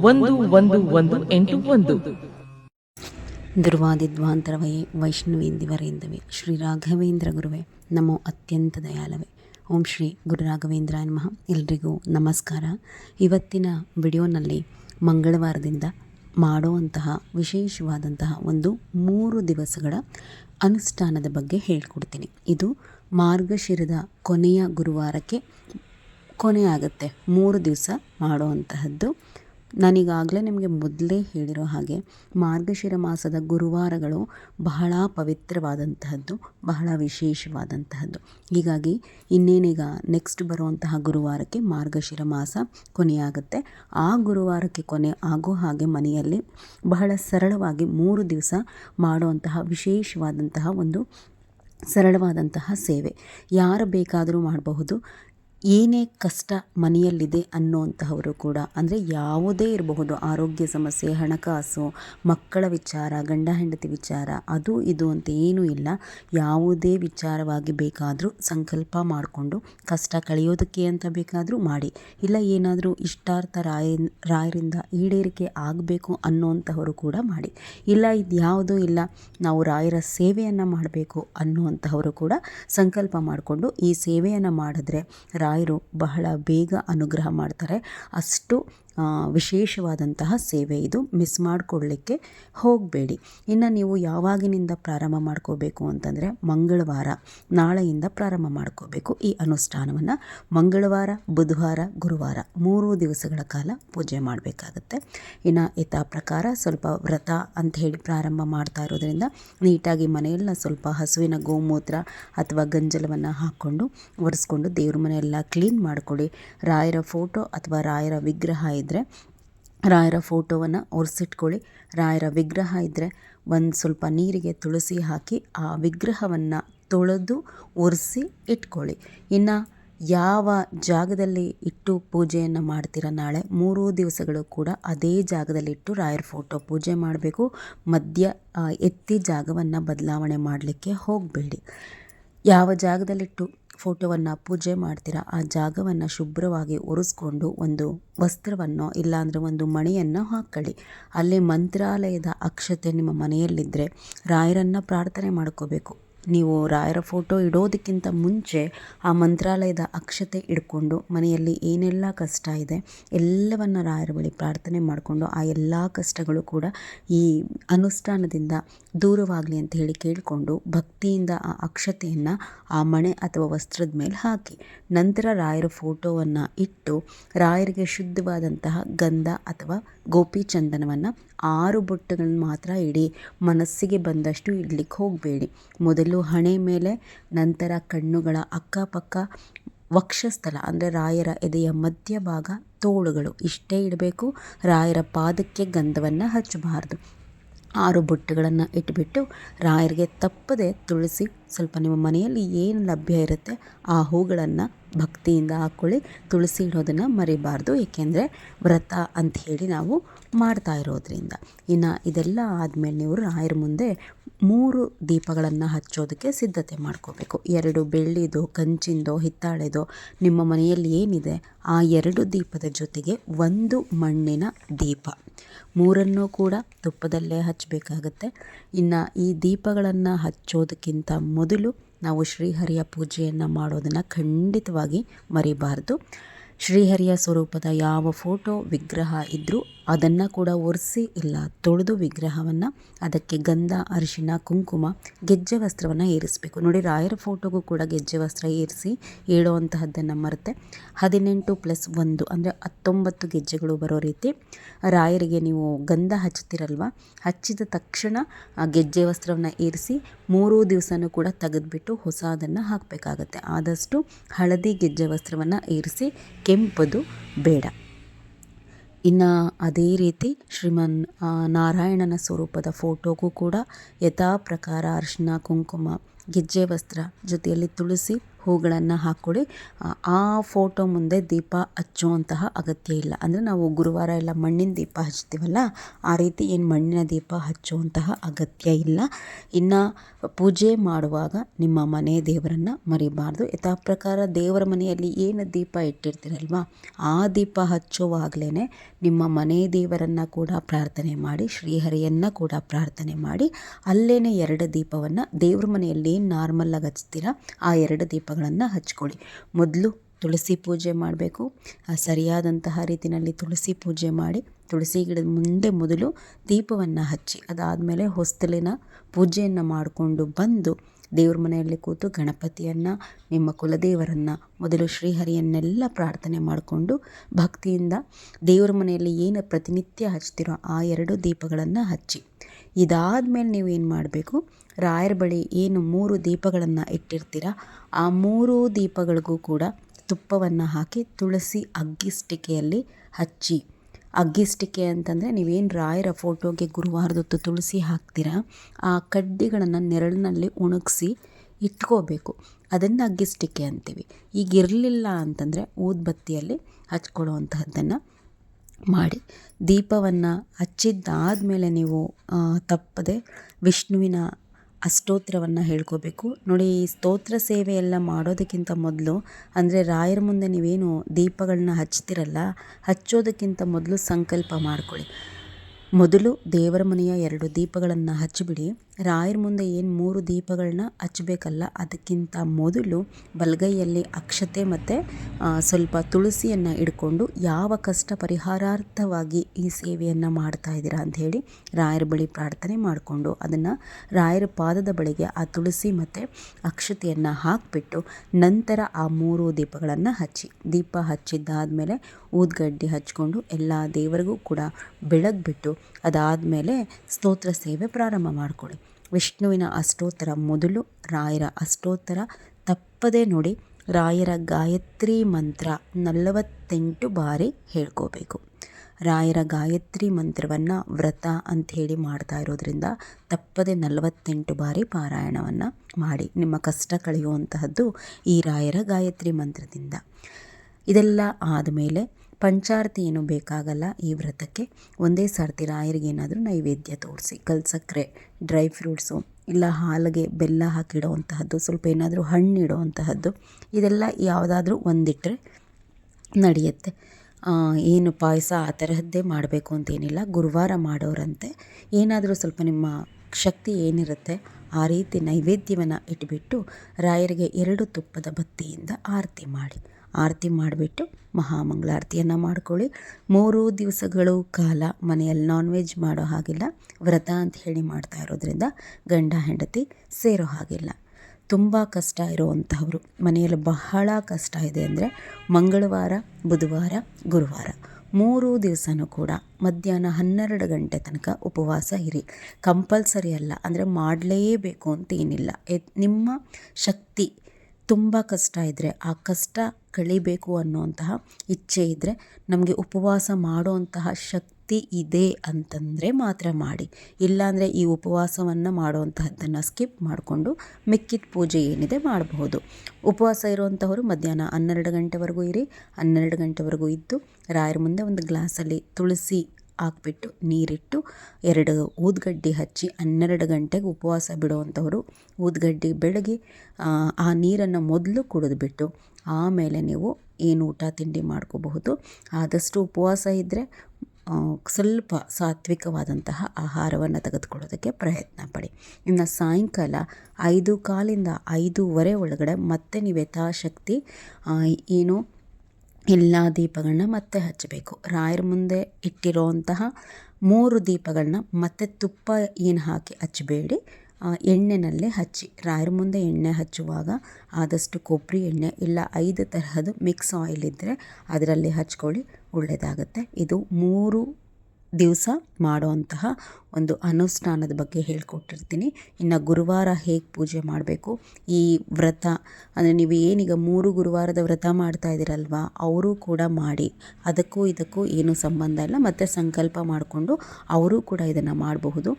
ಒಂದು ಒಂದು ಒಂದು, ಎಂಟು, ಒಂದು. ದುರ್ವಾದಿದ್ವಾಂತರವೇ ವೈಷ್ಣವೇಂದಿವರೇಂದವೇ ಶ್ರೀ ರಾಘವೇಂದ್ರ ಗುರುವೇ, ನಮೋ ಅತ್ಯಂತ ದಯಾಲವೇ ಓಂ ಶ್ರೀ ಗುರು ರಾಘವೇಂದ್ರ ನಮಃ. ಎಲ್ರಿಗೂ ನಮಸ್ಕಾರ. ಇವತ್ತಿನ ವಿಡಿಯೋನಲ್ಲಿ ಮಂಗಳವಾರದಿಂದ ಮಾಡುವಂತಹ ವಿಶೇಷವಾದಂತಹ ಒಂದು ಮೂರು ದಿವಸಗಳ ಅನುಷ್ಠಾನದ ಬಗ್ಗೆ ಹೇಳ್ಕೊಡ್ತೀನಿ. ಇದು ಮಾರ್ಗಶಿರದ ಕೊನೆಯ ಗುರುವಾರಕ್ಕೆ ಕೊನೆಯಾಗುತ್ತೆ. ಮೂರು ದಿವಸ ಮಾಡುವಂತಹದ್ದು. ನಾನೀಗಾಗಲೇ ನಿಮಗೆ ಮೊದಲೇ ಹೇಳಿರೋ ಹಾಗೆ ಮಾರ್ಗಶಿರ ಮಾಸದ ಗುರುವಾರಗಳು ಬಹಳ ಪವಿತ್ರವಾದಂತಹದ್ದು, ಬಹಳ ವಿಶೇಷವಾದಂತಹದ್ದು. ಹೀಗಾಗಿ ಇನ್ನೇನೀಗ ನೆಕ್ಸ್ಟ್ ಬರುವಂತಹ ಗುರುವಾರಕ್ಕೆ ಮಾರ್ಗಶಿರ ಮಾಸ ಕೊನೆಯಾಗುತ್ತೆ. ಆ ಗುರುವಾರಕ್ಕೆ ಕೊನೆ ಆಗೋ ಹಾಗೆ ಮನೆಯಲ್ಲಿ ಬಹಳ ಸರಳವಾಗಿ ಮೂರು ದಿವಸ ಮಾಡುವಂತಹ ವಿಶೇಷವಾದಂತಹ ಒಂದು ಸರಳವಾದಂತಹ ಸೇವೆ. ಯಾರು ಬೇಕಾದರೂ ಮಾಡಬಹುದು. ಏನೇ ಕಷ್ಟ ಮನೆಯಲ್ಲಿದೆ ಅನ್ನೋಂತಹವರು ಕೂಡ, ಅಂದರೆ ಯಾವುದೇ ಇರಬಹುದು, ಆರೋಗ್ಯ ಸಮಸ್ಯೆ, ಹಣಕಾಸು, ಮಕ್ಕಳ ವಿಚಾರ, ಗಂಡ ಹೆಂಡತಿ ವಿಚಾರ, ಅದು ಇದು ಅಂತ ಏನೂ ಇಲ್ಲ. ಯಾವುದೇ ವಿಚಾರವಾಗಿ ಬೇಕಾದರೂ ಸಂಕಲ್ಪ ಮಾಡಿಕೊಂಡು ಕಷ್ಟ ಕಳೆಯೋದಕ್ಕೆ ಅಂತ ಬೇಕಾದರೂ ಮಾಡಿ. ಇಲ್ಲ ಏನಾದರೂ ಇಷ್ಟಾರ್ಥ ರಾಯ, ರಾಯರಿಂದ ಈಡೇರಿಕೆ ಆಗಬೇಕು ಅನ್ನೋಂತಹವರು ಕೂಡ ಮಾಡಿ. ಇಲ್ಲ ಇದು ಯಾವುದೂ ಇಲ್ಲ, ನಾವು ರಾಯರ ಸೇವೆಯನ್ನು ಮಾಡಬೇಕು ಅನ್ನುವಂಥವರು ಕೂಡ ಸಂಕಲ್ಪ ಮಾಡಿಕೊಂಡು ಈ ಸೇವೆಯನ್ನು ಮಾಡಿದ್ರೆ ರಾಯರು ಬಹಳ ಬೇಗ ಅನುಗ್ರಹ ಮಾಡ್ತಾರೆ. ಅಷ್ಟು ವಿಶೇಷವಾದಂತಹ ಸೇವೆ ಇದು. ಮಿಸ್ ಮಾಡಿಕೊಳ್ಳಿಕ್ಕೆ ಹೋಗಬೇಡಿ. ಇನ್ನು ನೀವು ಯಾವಾಗಿನಿಂದ ಪ್ರಾರಂಭ ಮಾಡ್ಕೋಬೇಕು ಅಂತಂದರೆ ಮಂಗಳವಾರ ನಾಳೆಯಿಂದ ಪ್ರಾರಂಭ ಮಾಡ್ಕೋಬೇಕು ಈ ಅನುಷ್ಠಾನವನ್ನು. ಮಂಗಳವಾರ, ಬುಧವಾರ, ಗುರುವಾರ ಮೂರು ದಿವಸಗಳ ಕಾಲ ಪೂಜೆ ಮಾಡಬೇಕಾಗತ್ತೆ. ಇನ್ನು ಯಥಾ ಪ್ರಕಾರ ಸ್ವಲ್ಪ ವ್ರತ ಅಂತ ಹೇಳಿ ಪ್ರಾರಂಭ ಮಾಡ್ತಾ ಇರೋದ್ರಿಂದ ನೀಟಾಗಿ ಮನೆಯೆಲ್ಲ ಸ್ವಲ್ಪ ಹಸುವಿನ ಗೋಮೂತ್ರ ಅಥವಾ ಗಂಜಲವನ್ನು ಹಾಕ್ಕೊಂಡು ಒರೆಸ್ಕೊಂಡು ದೇವ್ರ ಮನೆಯೆಲ್ಲ ಕ್ಲೀನ್ ಮಾಡಿಕೊಳ್ಳಿ. ರಾಯರ ಫೋಟೋ ಅಥವಾ ರಾಯರ ವಿಗ್ರಹ ಇದ್ದರೆ ರಾಯರ ಫೋಟೋವನ್ನು ಒರೆಸಿಟ್ಕೊಳ್ಳಿ. ರಾಯರ ವಿಗ್ರಹ ಇದ್ದರೆ ಒಂದು ಸ್ವಲ್ಪ ನೀರಿಗೆ ತುಳಸಿ ಹಾಕಿ ಆ ವಿಗ್ರಹವನ್ನು ತೊಳೆದು ಒರೆಸಿ ಇಟ್ಕೊಳ್ಳಿ. ಇನ್ನು ಯಾವ ಜಾಗದಲ್ಲಿ ಇಟ್ಟು ಪೂಜೆಯನ್ನು ಮಾಡ್ತೀರ ನಾಳೆ? ಮೂರೂ ದಿವಸಗಳು ಕೂಡ ಅದೇ ಜಾಗದಲ್ಲಿಟ್ಟು ರಾಯರ ಫೋಟೋ ಪೂಜೆ ಮಾಡಬೇಕು. ಮಧ್ಯ ಎತ್ತಿ ಜಾಗವನ್ನು ಬದಲಾವಣೆ ಮಾಡಲಿಕ್ಕೆ ಹೋಗಬೇಡಿ. ಯಾವ ಜಾಗದಲ್ಲಿಟ್ಟು ಫೋಟೋವನ್ನು ಪೂಜೆ ಮಾಡ್ತೀರಾ? ಆ ಜಾಗವನ್ನು ಶುಭ್ರವಾಗಿ ಒರೆಸ್ಕೊಂಡು ಒಂದು ವಸ್ತ್ರವನ್ನು ಇಲ್ಲಾಂದರೆ ಒಂದು ಮಣಿಯನ್ನು ಹಾಕ್ಕೊಳ್ಳಿ. ಅಲ್ಲಿ ಮಂತ್ರಾಲಯದ ಅಕ್ಷತೆ ನಿಮ್ಮ ಮನೆಯಲ್ಲಿದ್ದರೆ ರಾಯರನ್ನು ಪ್ರಾರ್ಥನೆ ಮಾಡ್ಕೋಬೇಕು. ನೀವು ರಾಯರ ಫೋಟೋ ಇಡೋದಕ್ಕಿಂತ ಮುಂಚೆ ಆ ಮಂತ್ರಾಲಯದ ಅಕ್ಷತೆ ಇಡ್ಕೊಂಡು ಮನೆಯಲ್ಲಿ ಏನೆಲ್ಲ ಕಷ್ಟ ಇದೆ, ಎಲ್ಲವನ್ನು ರಾಯರ ಬಳಿ ಪ್ರಾರ್ಥನೆ ಮಾಡಿಕೊಂಡು ಆ ಎಲ್ಲ ಕಷ್ಟಗಳು ಕೂಡ ಈ ಅನುಷ್ಠಾನದಿಂದ ದೂರವಾಗಲಿ ಅಂತ ಹೇಳಿ ಕೇಳಿಕೊಂಡು ಭಕ್ತಿಯಿಂದ ಆ ಅಕ್ಷತೆಯನ್ನು ಆ ಮಣೆ ಅಥವಾ ವಸ್ತ್ರದ ಮೇಲೆ ಹಾಕಿ, ನಂತರ ರಾಯರ ಫೋಟೋವನ್ನು ಇಟ್ಟು ರಾಯರಿಗೆ ಶುದ್ಧವಾದಂತಹ ಗಂಧ ಅಥವಾ ಗೋಪಿ ಚಂದನವನ್ನು ಆರು ಬೊಟ್ಟುಗಳನ್ನ ಮಾತ್ರ ಇಡಿ, ಮನಸ್ಸಿಗೆ ಬಂದಷ್ಟು ಇಡ್ಲಿಕ್ಕೆ ಹೋಗಬೇಡಿ. ಮೊದಲು ಹಣೆ ಮೇಲೆ, ನಂತರ ಕಣ್ಣುಗಳ ಅಕ್ಕಪಕ್ಕ ವಕ್ಷಸ್ಥಲ ಅಂದರೆ ರಾಯರ ಎದೆಯ ಮಧ್ಯಭಾಗ ತೋಳುಗಳು. ಇಷ್ಟೇ ಇಡಬೇಕು, ರಾಯರ ಪಾದಕ್ಕೆ ಗಂಧವನ್ನು ಹಚ್ಚಬಾರ್ದು. ಆರು ಬುಟ್ಟುಗಳನ್ನು ಇಟ್ಬಿಟ್ಟು ರಾಯರಿಗೆ ತಪ್ಪದೆ ತುಳಸಿ, ಸ್ವಲ್ಪ ನಿಮ್ಮ ಮನೆಯಲ್ಲಿ ಏನು ಲಭ್ಯ ಇರುತ್ತೆ, ಆ ಹೂಗಳನ್ನು ಭಕ್ತಿಯಿಂದ ಹಾಕ್ಕೊಳ್ಳಿ ತುಳಸಿ ಇಡೋದನ್ನು ಮರಿಬಾರ್ದು. ಏಕೆಂದರೆ ವ್ರತ ಅಂತ ಹೇಳಿ ನಾವು ಮಾಡ್ತಾ ಇರೋದ್ರಿಂದ. ಇನ್ನು ಇದೆಲ್ಲ ಆದಮೇಲೆ ನೀವು ರಾಯರ ಮುಂದೆ ಮೂರು ದೀಪಗಳನ್ನು ಹಚ್ಚೋದಕ್ಕೆ ಸಿದ್ಧತೆ ಮಾಡ್ಕೋಬೇಕು. ಎರಡು ಬೆಳ್ಳಿದು, ಕಂಚಿಂದೋ, ಹಿತ್ತಾಳೆದೋ, ನಿಮ್ಮ ಮನೆಯಲ್ಲಿ ಏನಿದೆ, ಆ ಎರಡು ದೀಪದ ಜೊತೆಗೆ ಒಂದು ಮಣ್ಣಿನ ದೀಪ. ಮೂರನ್ನು ಕೂಡ ತುಪ್ಪದಲ್ಲೇ ಹಚ್ಚಬೇಕಾಗತ್ತೆ. ಇನ್ನು ಈ ದೀಪಗಳನ್ನು ಹಚ್ಚೋದಕ್ಕಿಂತ ಮೊದಲು ನಾವು ಶ್ರೀಹರಿಯ ಪೂಜೆಯನ್ನು ಮಾಡೋದನ್ನು ಖಂಡಿತವಾಗಿ ಮರಿಬಾರ್ದು. ಶ್ರೀಹರಿಯ ಸ್ವರೂಪದ ಯಾವ ಫೋಟೋ, ವಿಗ್ರಹ ಇದ್ದರೂ ಅದನ್ನು ಕೂಡ ಒರೆಸಿ ಇಲ್ಲ, ತೊಳೆದು ವಿಗ್ರಹವನ್ನು ಅದಕ್ಕೆ ಗಂಧ, ಅರಿಶಿಣ, ಕುಂಕುಮ, ಗೆಜ್ಜೆ ವಸ್ತ್ರವನ್ನು ಏರಿಸಬೇಕು. ನೋಡಿ, ರಾಯರ ಫೋಟೋಗೂ ಕೂಡ ಗೆಜ್ಜೆ ವಸ್ತ್ರ ಏರಿಸಿ ಹೇಳುವಂತಹದ್ದನ್ನು ಮರೆತೆ. ಹದಿನೆಂಟು ಪ್ಲಸ್ ಒಂದು ಅಂದರೆ ಹತ್ತೊಂಬತ್ತು ಗೆಜ್ಜೆಗಳು ಬರೋ ರೀತಿ ರಾಯರಿಗೆ ನೀವು ಗಂಧ ಹಚ್ಚುತ್ತಿರಲ್ವ, ಹಚ್ಚಿದ ತಕ್ಷಣ ಆ ಗೆಜ್ಜೆ ವಸ್ತ್ರವನ್ನು ಏರಿಸಿ ಮೂರೂ ದಿವಸನೂ ಕೂಡ ತೆಗೆದುಬಿಟ್ಟು ಹೊಸದನ್ನು ಹಾಕಬೇಕಾಗತ್ತೆ. ಆದಷ್ಟು ಹಳದಿ ಗೆಜ್ಜೆ ವಸ್ತ್ರವನ್ನು ಏರಿಸಿ ಕೆಂಪದು ಬೇಡ. ಇನ್ನು ಅದೇ ರೀತಿ ಶ್ರೀಮನ್ ನಾರಾಯಣನ ಸ್ವರೂಪದ ಫೋಟೋಗೂ ಕೂಡ ಯಥಾ ಪ್ರಕಾರ ಅರಿಶಿನ, ಕುಂಕುಮ, ಗೆಜ್ಜೆ ವಸ್ತ್ರ ಜೊತೆಯಲ್ಲಿ ತುಳಸಿ ಹೂಗಳನ್ನು ಹಾಕ್ಕೊಡಿ. ಆ ಫೋಟೋ ಮುಂದೆ ದೀಪ ಹಚ್ಚುವಂತಹ ಅಗತ್ಯ ಇಲ್ಲ. ಅಂದರೆ ನಾವು ಗುರುವಾರ ಎಲ್ಲ ಮಣ್ಣಿನ ದೀಪ ಹಚ್ತೀವಲ್ಲ, ಆ ರೀತಿ ಏನು ಮಣ್ಣಿನ ದೀಪ ಹಚ್ಚುವಂತಹ ಅಗತ್ಯ ಇಲ್ಲ. ಇನ್ನು ಪೂಜೆ ಮಾಡುವಾಗ ನಿಮ್ಮ ಮನೆ ದೇವರನ್ನು ಮರಿಬಾರ್ದು. ಯಥಾ ಪ್ರಕಾರ ದೇವರ ಮನೆಯಲ್ಲಿ ಏನು ದೀಪ ಇಟ್ಟಿರ್ತೀರಲ್ವ, ಆ ದೀಪ ಹಚ್ಚುವಾಗಲೇ ನಿಮ್ಮ ಮನೆ ದೇವರನ್ನು ಕೂಡ ಪ್ರಾರ್ಥನೆ ಮಾಡಿ, ಶ್ರೀಹರಿಯನ್ನು ಕೂಡ ಪ್ರಾರ್ಥನೆ ಮಾಡಿ ಅಲ್ಲೇ ಎರಡು ದೀಪವನ್ನು ದೇವ್ರ ಮನೆಯಲ್ಲಿ ನಾರ್ಮಲ್ಲಾಗಿ ಹಚ್ತೀರ, ಆ ಎರಡು ದೀಪಗಳನ್ನು ಹಚ್ಕೊಳ್ಳಿ. ಮೊದಲು ತುಳಸಿ ಪೂಜೆ ಮಾಡಬೇಕು. ಆ ಸರಿಯಾದಂತಹ ರೀತಿಯಲ್ಲಿ ತುಳಸಿ ಪೂಜೆ ಮಾಡಿ, ತುಳಸಿ ಗಿಡದ ಮುಂದೆ ಮೊದಲು ದೀಪವನ್ನು ಹಚ್ಚಿ, ಅದಾದಮೇಲೆ ಹೊಸ್ತಲಿನ ಪೂಜೆಯನ್ನು ಮಾಡಿಕೊಂಡು ಬಂದು ದೇವ್ರ ಮನೆಯಲ್ಲಿ ಕೂತು ಗಣಪತಿಯನ್ನು, ನಿಮ್ಮ ಕುಲದೇವರನ್ನು, ಮೊದಲು ಶ್ರೀಹರಿಯನ್ನೆಲ್ಲ ಪ್ರಾರ್ಥನೆ ಮಾಡಿಕೊಂಡು ಭಕ್ತಿಯಿಂದ ದೇವ್ರ ಮನೆಯಲ್ಲಿ ಏನು ಪ್ರತಿನಿತ್ಯ ಹಚ್ತಿರೋ ಆ ಎರಡು ದೀಪಗಳನ್ನು ಹಚ್ಚಿ. ಇದಾದಮೇಲೆ ನೀವು ಏನು ಮಾಡಬೇಕು? ರಾಯರ ಬಳಿ ಏನು ಮೂರು ದೀಪಗಳನ್ನು ಇಟ್ಟಿರ್ತೀರ, ಆ ಮೂರು ದೀಪಗಳಿಗೂ ಕೂಡ ತುಪ್ಪವನ್ನು ಹಾಕಿ ತುಳಸಿ ಅಗ್ಗಿಸ್ಟಿಕೆಯಲ್ಲಿ ಹಚ್ಚಿ. ಅಗ್ಗಿಸ್ಟಿಕೆ ಅಂತಂದರೆ ನೀವೇನು ರಾಯರ ಫೋಟೋಗೆ ಗುರುವಾರದೊತ್ತು ತುಳಸಿ ಹಾಕ್ತೀರಾ, ಆ ಕಡ್ಡಿಗಳನ್ನು ನೆರಳಿನಲ್ಲಿ ಒಣಗಿಸಿ ಇಟ್ಕೋಬೇಕು. ಅದನ್ನು ಅಗ್ಗಿಸ್ಟಿಕೆ ಅಂತೀವಿ. ಈಗ ಇರಲಿಲ್ಲ ಅಂತಂದರೆ ಊದ್ಬತ್ತಿಯಲ್ಲಿ ಹಚ್ಕೊಳ್ಳುವಂತಹದ್ದನ್ನು ಮಾಡಿ. ದೀಪವನ್ನು ಹಚ್ಚಿದ್ದಾದ್ಮೇಲೆ ನೀವು ತಪ್ಪದೆ ವಿಷ್ಣುವಿನ ಅಷ್ಟೋತ್ರವನ್ನು ಹೇಳ್ಕೋಬೇಕು. ನೋಡಿ, ಈ ಸ್ತೋತ್ರ ಸೇವೆ ಎಲ್ಲ ಮಾಡೋದಕ್ಕಿಂತ ಮೊದಲು, ಅಂದರೆ ರಾಯರ ಮುಂದೆ ನೀವೇನು ದೀಪಗಳನ್ನ ಹಚ್ತಿರಲ್ಲ, ಹಚ್ಚೋದಕ್ಕಿಂತ ಮೊದಲು ಸಂಕಲ್ಪ ಮಾಡ್ಕೊಳ್ಳಿ. ಮೊದಲು ದೇವರ ಮನೆಯ ಎರಡು ದೀಪಗಳನ್ನು ಹಚ್ಚಿಬಿಡಿ. ರಾಯರ ಮುಂದೆ ಏನು ಮೂರು ದೀಪಗಳನ್ನ ಹಚ್ಚಬೇಕಲ್ಲ ಅದಕ್ಕಿಂತ ಮೊದಲು ಬಲಗೈಯಲ್ಲಿ ಅಕ್ಷತೆ ಮತ್ತು ಸ್ವಲ್ಪ ತುಳಸಿಯನ್ನು ಇಡ್ಕೊಂಡು ಯಾವ ಕಷ್ಟ ಪರಿಹಾರಾರ್ಥವಾಗಿ ಈ ಸೇವೆಯನ್ನು ಮಾಡ್ತಾ ಇದ್ದೀರಾ ಅಂಥೇಳಿ ರಾಯರ ಬಳಿ ಪ್ರಾರ್ಥನೆ ಮಾಡಿಕೊಂಡು ಅದನ್ನು ರಾಯರ ಪಾದದ ಬಳಿಗೆ ಆ ತುಳಸಿ ಮತ್ತು ಅಕ್ಷತೆಯನ್ನು ಹಾಕಿಬಿಟ್ಟು ನಂತರ ಆ ಮೂರು ದೀಪಗಳನ್ನು ಹಚ್ಚಿ, ದೀಪ ಹಚ್ಚಿದ್ದಾದಮೇಲೆ ಊದ್ಗಡ್ಡಿ ಹಚ್ಕೊಂಡು ಎಲ್ಲ ದೇವರಿಗೂ ಕೂಡ ಬೆಳಗ್ಬಿಟ್ಟು ಅದಾದಮೇಲೆ ಸ್ತೋತ್ರ ಸೇವೆ ಪ್ರಾರಂಭ ಮಾಡಿಕೊಳ್ಳಿ. ವಿಷ್ಣುವಿನ ಅಷ್ಟೋತ್ತರ ಮೊದಲು ರಾಯರ ಅಷ್ಟೋತ್ತರ ತಪ್ಪದೇ ನೋಡಿ ರಾಯರ ಗಾಯತ್ರಿ ಮಂತ್ರ ನಲವತ್ತೆಂಟು ಬಾರಿ ಹೇಳ್ಕೋಬೇಕು. ರಾಯರ ಗಾಯತ್ರಿ ಮಂತ್ರವನ್ನು ವ್ರತ ಅಂಥೇಳಿ ಮಾಡ್ತಾ ಇರೋದ್ರಿಂದ ತಪ್ಪದೆ ನಲವತ್ತೆಂಟು ಬಾರಿ ಪಾರಾಯಣವನ್ನು ಮಾಡಿ. ನಿಮ್ಮ ಕಷ್ಟ ಕಳೆಯುವಂತಹದ್ದು ಈ ರಾಯರ ಗಾಯತ್ರಿ ಮಂತ್ರದಿಂದ. ಇದೆಲ್ಲ ಆದಮೇಲೆ ಪಂಚಾರತಿ ಏನು ಬೇಕಾಗಲ್ಲ ಈ ವ್ರತಕ್ಕೆ. ಒಂದೇ ಸಾರ್ತಿ ರಾಯರಿಗೇನಾದರೂ ನೈವೇದ್ಯ ತೋರಿಸಿ. ಕಲ್ಸಕ್ಕರೆ ಡ್ರೈ ಫ್ರೂಟ್ಸು, ಇಲ್ಲ ಹಾಲಿಗೆ ಬೆಲ್ಲ ಹಾಕಿಡೋವಂತಹದ್ದು, ಸ್ವಲ್ಪ ಏನಾದರೂ ಹಣ್ಣು ಇಡುವಂತಹದ್ದು, ಇದೆಲ್ಲ ಯಾವುದಾದ್ರೂ ಒಂದಿಟ್ಟರೆ ನಡೆಯುತ್ತೆ. ಏನು ಪಾಯಸ ಆ ತರಹದ್ದೇ ಮಾಡಬೇಕು ಅಂತೇನಿಲ್ಲ. ಗುರುವಾರ ಮಾಡೋರಂತೆ. ಏನಾದರೂ ಸ್ವಲ್ಪ ನಿಮ್ಮ ಶಕ್ತಿ ಏನಿರುತ್ತೆ, ಆ ರೀತಿ ನೈವೇದ್ಯವನ್ನು ಇಟ್ಬಿಟ್ಟು ರಾಯರಿಗೆ ಎರಡು ತುಪ್ಪದ ಬತ್ತಿಯಿಂದ ಆರತಿ ಮಾಡಿ. ಆರತಿ ಮಾಡಿಬಿಟ್ಟು ಮಹಾಮಂಗಳಾರತಿಯನ್ನು ಮಾಡ್ಕೊಳ್ಳಿ. ಮೂರು ದಿವಸಗಳು ಕಾಲ ಮನೆಯಲ್ಲಿ ನಾನ್ ವೆಜ್ ಮಾಡೋ ಹಾಗಿಲ್ಲ. ವ್ರತ ಅಂತ ಹೇಳಿ ಮಾಡ್ತಾ ಇರೋದ್ರಿಂದ ಗಂಡ ಹೆಂಡತಿ ಸೇರೋ ಹಾಗಿಲ್ಲ. ತುಂಬ ಕಷ್ಟ ಇರುವಂಥವ್ರು ಮನೆಯಲ್ಲಿ ಬಹಳ ಕಷ್ಟ ಇದೆ ಅಂದರೆ ಮಂಗಳವಾರ, ಬುಧವಾರ, ಗುರುವಾರ. ಮೂರು ದಿವಸನೂ ಕೂಡ ಮಧ್ಯಾಹ್ನ ಹನ್ನೆರಡು ಗಂಟೆ ತನಕ ಉಪವಾಸ ಇರಿ. ಕಂಪಲ್ಸರಿ ಅಲ್ಲ, ಅಂದರೆ ಮಾಡಲೇಬೇಕು ಅಂತ ಏನಿಲ್ಲ. ನಿಮ್ಮ ಶಕ್ತಿ ತುಂಬ ಕಷ್ಟ ಇದ್ದರೆ ಆ ಕಷ್ಟ ಕಳಿಬೇಕು ಅನ್ನುವಂತಹ ಇಚ್ಛೆ ಇದ್ದರೆ ನಮಗೆ ಉಪವಾಸ ಮಾಡುವಂತಹ ಶಕ್ತಿ ಇದೆ ಅಂತಂದರೆ ಮಾತ್ರ ಮಾಡಿ. ಇಲ್ಲಾಂದರೆ ಈ ಉಪವಾಸವನ್ನು ಮಾಡುವಂತಹದ್ದನ್ನು ಸ್ಕಿಪ್ ಮಾಡಿಕೊಂಡು ಮಿಕ್ಕಿದ ಪೂಜೆ ಏನಿದೆ ಮಾಡಬಹುದು. ಉಪವಾಸ ಇರುವಂಥವರು ಮಧ್ಯಾಹ್ನ ಹನ್ನೆರಡು ಗಂಟೆವರೆಗೂ ಇರಿ, ಹನ್ನೆರಡು ಗಂಟೆವರೆಗೂ ಇದ್ದು ರಾಯರ ಮುಂದೆ ಒಂದು ಗ್ಲಾಸಲ್ಲಿ ತುಳಸಿ ಹಾಕ್ಬಿಟ್ಟು ನೀರಿಟ್ಟು ಎರಡು ಊದ್ಗಡ್ಡಿ ಹಚ್ಚಿ ಹನ್ನೆರಡು ಗಂಟೆಗೆ ಉಪವಾಸ ಬಿಡುವಂಥವರು ಊದ್ಗಡ್ಡಿ ಬೆಳಗ್ಗೆ ಆ ನೀರನ್ನು ಮೊದಲು ಕುಡಿದ್ಬಿಟ್ಟು ಆಮೇಲೆ ನೀವು ಏನು ಊಟ ತಿಂಡಿ ಮಾಡ್ಕೋಬಹುದು. ಆದಷ್ಟು ಉಪವಾಸ ಇದ್ದರೆ ಸ್ವಲ್ಪ ಸಾತ್ವಿಕವಾದಂತಹ ಆಹಾರವನ್ನು ತೆಗೆದುಕೊಳ್ಳೋದಕ್ಕೆ ಪ್ರಯತ್ನ ಪಡಿ. ಇನ್ನು ಸಾಯಂಕಾಲ ಐದು ಕಾಲಿಂದ ಐದೂವರೆ ಒಳಗಡೆ ಮತ್ತೆ ನೀವು ಯಥಾಶಕ್ತಿ ಏನು ಎಲ್ಲ ದೀಪಗಳನ್ನ ಮತ್ತೆ ಹಚ್ಚಬೇಕು. ರಾಯರ ಮುಂದೆ ಇಟ್ಟಿರೋಂತಹ ಮೂರು ದೀಪಗಳನ್ನ ಮತ್ತೆ ತುಪ್ಪ ಏನು ಹಾಕಿ ಹಚ್ಚಬೇಡಿ. ಎಣ್ಣೆನಲ್ಲೇ ಹಚ್ಚಿ. ರಾಯರ ಮುಂದೆ ಎಣ್ಣೆ ಹಚ್ಚುವಾಗ ಆದಷ್ಟು ಕೊಬ್ಬರಿ ಎಣ್ಣೆ ಇಲ್ಲ ಐದು ತರಹದ ಮಿಕ್ಸ್ ಆಯಿಲ್ ಇದ್ದರೆ ಅದರಲ್ಲಿ ಹಚ್ಕೊಳ್ಳಿ ಒಳ್ಳೆಯದಾಗುತ್ತೆ ಇದು ಮೂರು ದಿವಸ ಮಾಡುವಂತಹ ಒಂದು ಅನುಷ್ಠಾನದ ಬಗ್ಗೆ ಹೇಳ್ಕೊಟ್ಟಿರ್ತೀನಿ. ಇನ್ನು ಗುರುವಾರ ಹೇಗೆ ಪೂಜೆ ಮಾಡಬೇಕು? ಈ ವ್ರತ, ಅಂದರೆ ನೀವು ಏನೀಗ ಮೂರು ಗುರುವಾರದ ವ್ರತ ಮಾಡ್ತಾ ಇದ್ದೀರಲ್ವ, ಅವರು ಕೂಡ ಮಾಡಿ. ಅದಕ್ಕೂ ಇದಕ್ಕೂ ಏನೂ ಸಂಬಂಧ ಇಲ್ಲ. ಮತ್ತು ಸಂಕಲ್ಪ ಮಾಡಿಕೊಂಡು ಅವರು ಕೂಡ ಇದನ್ನು ಮಾಡಬಹುದು.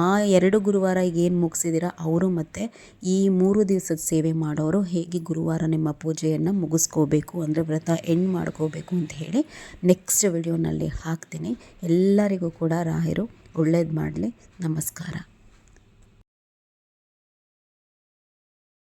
ಆ ಎರಡು ಗುರುವಾರ ಏನು ಮುಗಿಸಿದ್ದೀರ, ಅವರು ಮತ್ತು ಈ ಮೂರು ದಿವಸದ ಸೇವೆ ಮಾಡೋರು ಹೇಗೆ ಗುರುವಾರ ನಿಮ್ಮ ಪೂಜೆಯನ್ನು ಮುಗಿಸ್ಕೋಬೇಕು, ಅಂದರೆ ವ್ರತ ಎಂಡ್ ಮಾಡ್ಕೋಬೇಕು ಅಂತ ಹೇಳಿ ನೆಕ್ಸ್ಟ್ ವಿಡಿಯೋನಲ್ಲಿ ಹಾಕ್ತೀನಿ. ಎಲ್ಲರಿಗೂ ಕೂಡ ರಾಯರು ಒಳ್ಳೇದು ಮಾಡಲಿ. ನಮಸ್ಕಾರ.